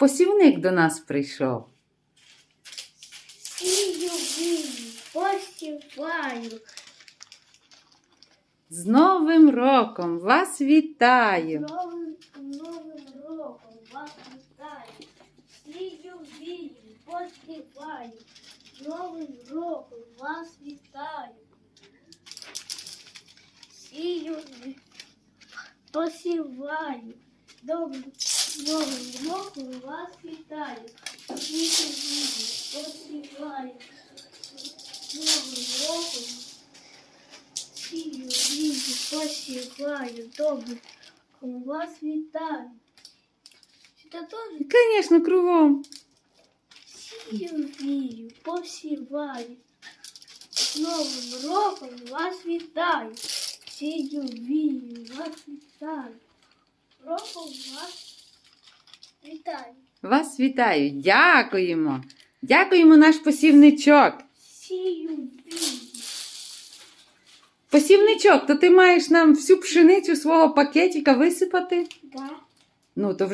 посівник до нас прийшов. Сію посіваю. З Новим роком вас вітаю! Новим новим роком вас вітаю. Сію вію, посіваю. Новим роком вас вітаю. Сію посіваю. Добрим новим роком вас вітаю. Сію вію, посіваю. Новим роком Сію, вію, посіваю, добре, кому вас вітаю. Чи це теж? Звісно, кругом. Сію, вію, посіваю. З Новим роком вас вітаю. Сію, вію, вас вітаю. Роком вас вітаю. Вас вітаю! Дякуємо! Дякуємо наш посівничок. Сію. Посівничок, то ти маєш нам всю пшеницю свого пакетика висипати? Да. Ну, то вже